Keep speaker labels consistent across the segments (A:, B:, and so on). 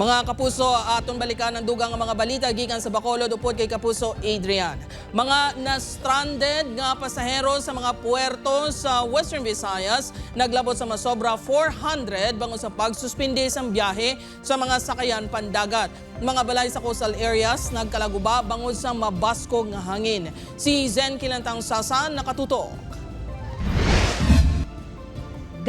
A: Mga kapuso, aton balikan ang dugang mga balita gikan sa Bacolod upod kay kapuso Adrian. Mga na-stranded nga pasahero sa mga puerto sa Western Visayas naglabot sa masobra 400 bango sa pagsuspindi sa biyahe sa mga sakayan pandagat. Mga balay sa coastal areas nagkalaguba bangod sa mabaskog nga hangin. Si Zen Kilantang Sasan nakatutok.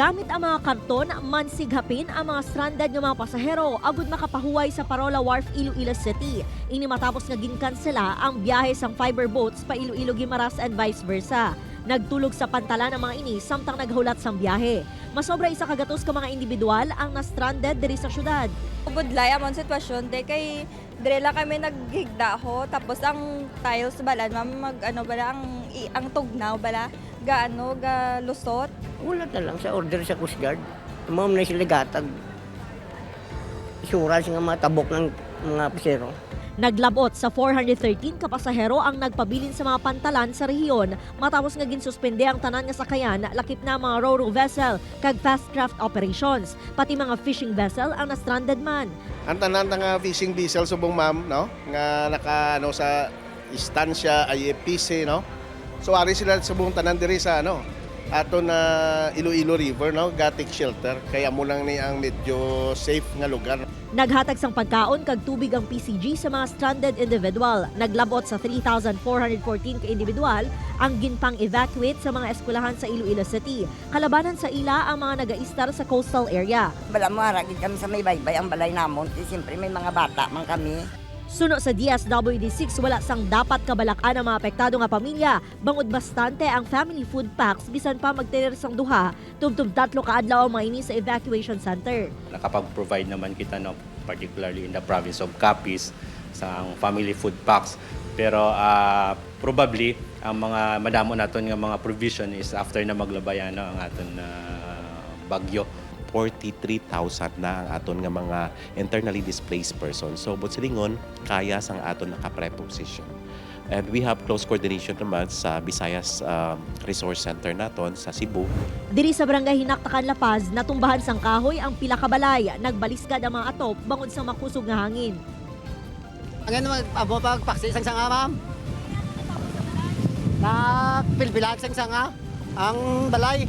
B: Gamit ang mga karton, mansighapin ang mga stranded nga mga pasahero agud makapahuway sa Parola Wharf, Iloilo City. Ini matapos nga ginkansela ang biyahe sang fiber boats pa Iloilo Guimaras and vice versa. Nagtulog sa pantalan ang mga ini samtang naghulat sang biyahe. Masobra isa kagatos ka mga individual ang na-stranded diri sa syudad.
C: Budlay amon sitwasyon de kay dire lang kami naghigda ho tapos ang tiles ma'am mag ano bala ang i- ang tugnaw bala ga ano ga lusot
D: Wala na lang sa order sa Coast Guard. Tumam na sila gatag. Insurance nga mga tabok ng mga pasero.
B: Naglabot sa 413 ka pasahero ang nagpabilin sa mga pantalan sa rehiyon matapos nga ginsuspende ang tanan nga sakayan lakip na mga ro vessel kag fast craft operations pati mga fishing vessel ang na-stranded man.
E: ang tanan nga fishing vessel subong ma'am no nga naka ano sa istansya IFPC no so ari sila subong tanan diri sa ano ato na Iloilo River no gatik shelter kaya mo lang ni ang medyo safe nga lugar
B: Naghatag sang pagkaon kag tubig ang PCG sa mga stranded individual. Naglabot sa 3,414 ka individual ang ginpang evacuate sa mga eskwelahan sa Iloilo City. Kalabanan sa ila ang mga nagaistar sa coastal area.
F: Bala mo kami sa may baybay ang balay namon. Di siyempre may mga bata man kami.
B: Suno sa DSWD6 wala sang dapat kabalakan ang mga apektado nga pamilya. Bangod bastante ang family food packs bisan pa magtener sang duha tubtub tatlo ka adlaw ang mga ini sa evacuation center.
G: nakapag-provide naman kita no particularly in the province of Capiz sa family food packs pero ah, probably ang mga madamo naton nga mga provision is after na maglabayan no, ang aton na bagyo
H: 43,000 na ang aton nga mga internally displaced persons. So, but silingon, kaya sang aton naka-preposition. And we have close coordination naman sa Visayas um, Resource Center naton sa Cebu.
B: Diri sa barangay Hinaktakan La Paz, natumbahan sang kahoy ang pila ka balay. Nagbaliskad ang mga atop bangod sa makusog nga hangin.
D: Ang ano abo pag paksi sang sanga ma'am. Na pilpilag sang sanga ang balay.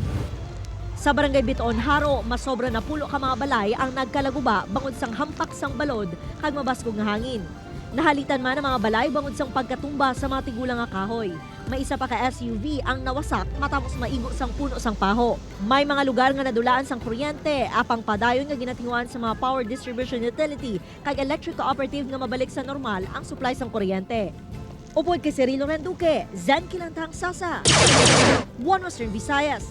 B: Sa barangay Bitoon Haro, masobra na pulo ka mga balay ang nagkalaguba bangod sang hampak sang balod kag mabaskog nga hangin. Nahalitan man ang mga balay bangod sang pagkatumba sa mga tigulang nga kahoy. May isa pa ka SUV ang nawasak matapos maigo sang puno sang paho. May mga lugar nga nadulaan sang kuryente, apang padayon nga ginatinguan sa mga power distribution utility kag electric cooperative nga mabalik sa normal ang supply sang kuryente. Upod kay Cirilo Renduque, Zen Kilantang Sasa, One Western Visayas.